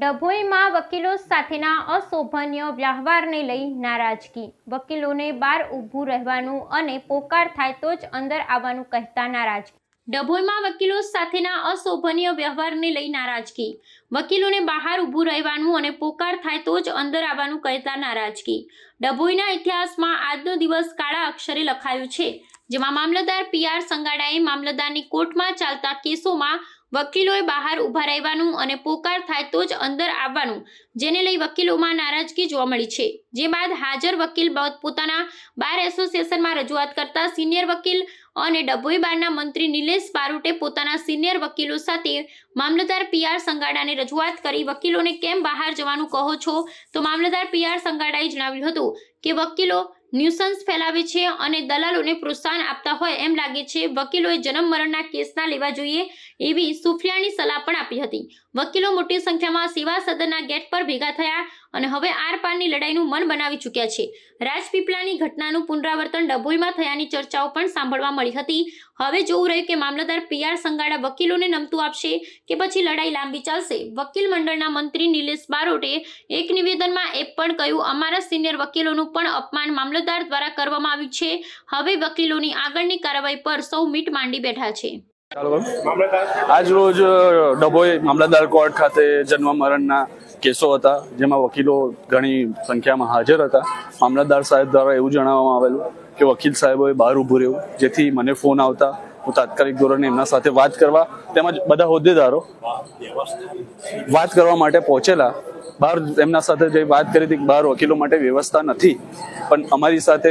ડભોઈમાં વકીલો સાથેના અશોભનીય વ્યવહારને લઈ નારાજગી. વકીલોને બહાર ઊભું રહેવાનું અને પોકાર થાય તો જ અંદર આવવાનું કહેતા નારાજગી ડભોઈમાં વકીલો સાથેના અશોભનીય વ્યવહારને લઈ નારાજગી. વકીલોને બહાર ઊભું રહેવાનું અને પોકાર થાય તો જ અંદર આવવાનું કહેતા નારાજગી. ડભોઈના ઇતિહાસમાં આજનો દિવસ કાળા અક્ષરે લખાયું છે, જેમાં મામલતદાર પીઆર સંગાડાએ મામલતદારની કોર્ટમાં ચાલતા કેસોમાં વકીલોએ બહાર ઊભા રહેવાનું અને પોકાર થાય તો જ અંદર આવવાનું, જેને લઈ વકીલોમાં નારાજગી જોવા મળી છે. જે બાદ હાજર વકીલ પોતાના બાર એસોસિએશનમાં રજૂઆત કરતા સિનિયર વકીલ અને ડભોઈ બારના મંત્રી નિલેશ બારોટે પોતાના સિનિયર વકીલો સાથે મામલતદાર પીઆર સંગાડાને રજૂઆત કરી, વકીલોને કેમ બહાર જવાનું કહો છો? તો મામલતદાર પીઆર સંગાડાએ જણાવ્યું હતું કે, વકીલો ન્યુસન્સ ફેલાવે છે અને દલાલોને પ્રોત્સાહન આપતા હોય એમ લાગે છે. વકીલોએ જન્મ મરણના કેસ ના લેવા જોઈએ એવી સુફિયાની સલાહ પણ આપી હતી. વકીલો મોટી સંખ્યામાં સેવા સદનના ગેટ પર ભેગા થયા અને હવે આર પારની લડાઈનું મન બનાવી ચૂક્યા છે. રાજપીપળાની ઘટનાનું પુનરાવર્તન ડભોઈમાં થયાની ચર્ચાઓ પણ સાંભળવા મળી હતી. હવે જોવું રહ્યું કે મામલતદાર પીઆર સંગાડા વકીલોને નમતું આપશે કે પછી લડાઈ લાંબી ચાલશે. વકીલ મંડળના મંત્રી નિલેશ બારોટે એક નિવેદનમાં એ પણ કહ્યું, અમારા સિનિયર વકીલોનું પણ અપમાન મામલતદાર દ્વારા કરવામાં આવ્યું છે. હવે વકીલોની આગળની કાર્યવાહી પર સૌ મીટ માંડી બેઠા છે. આજ રોજ ડભોઈ મામલતદાર કોર્ટ ખાતે જન્મ મરણના કેસો હતા જેમાં વકીલો ઘણી સંખ્યામાં હાજર હતા. મામલતદાર સાહેબ દ્વારા એવું જણાવવામાં આવેલું કે વકીલ સાહેબોએ બહાર ઊભું રહ્યું જેથી મને ફોન આવતા હું તાત્કાલિક ધોરણે એમના સાથે વાત કરવા તેમજ બધા હોદ્દેદારો વાત કરવા માટે પહોંચેલા બહાર એમના સાથે જે વાત કરી હતી બહાર વકીલો માટે વ્યવસ્થા નથી, પણ અમારી સાથે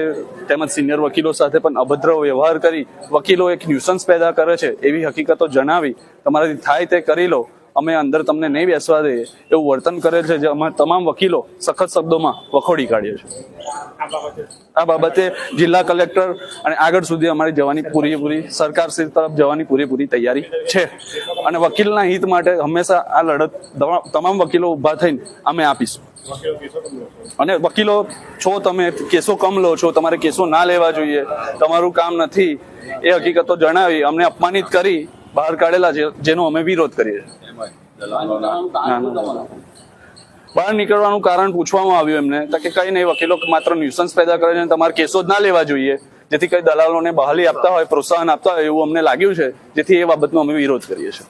તેમજ સિનિયર વકીલો સાથે પણ અભદ્ર વ્યવહાર કરી વકીલો એક ન્યુસન્સ પેદા કરે છે એવી હકીકતો જણાવી, તમારાથી થાય તે કરી લો. અમે અંદર તમને નહીં બેસવા દઈએ એવું વર્તન કરે છે જે અમે તમામ વકીલો સખત શબ્દોમાં વખોડી કાઢીએ છીએ આ બાબતે જિલ્લા કલેક્ટર અને આગળ સુધી અમારી જવાની પૂરેપૂરી સરકાર શ્રી તરફ જવાની પૂરેપૂરી તૈયારી છે. અને વકીલના હિત માટે હંમેશા આ લડત તમામ વકીલો ઊભા થઈને અમે આપીશું. અને વકીલો, છો તમે કેસો કમ લો છો, તમારે કેસો ના લેવા જોઈએ, તમારું કામ નથી, એ હકીકતો જણાવી અમને અપમાનિત કરી બહાર કાઢેલા છે જેનો અમે વિરોધ કરીએ. બહાર નીકળવાનું કારણ પૂછવામાં આવ્યું એમને, તો કે કઈ નહીં, વકીલો માત્ર ન્યુસન્સ પેદા કરે છે તમારે કેસો જ ના લેવા જોઈએ. જેથી કઈ દલાલોને બહાલી આપતા હોય, પ્રોત્સાહન આપતા હોય એવું અમને લાગ્યું છે. જેથી એ બાબતનો અમે વિરોધ કરીએ છીએ.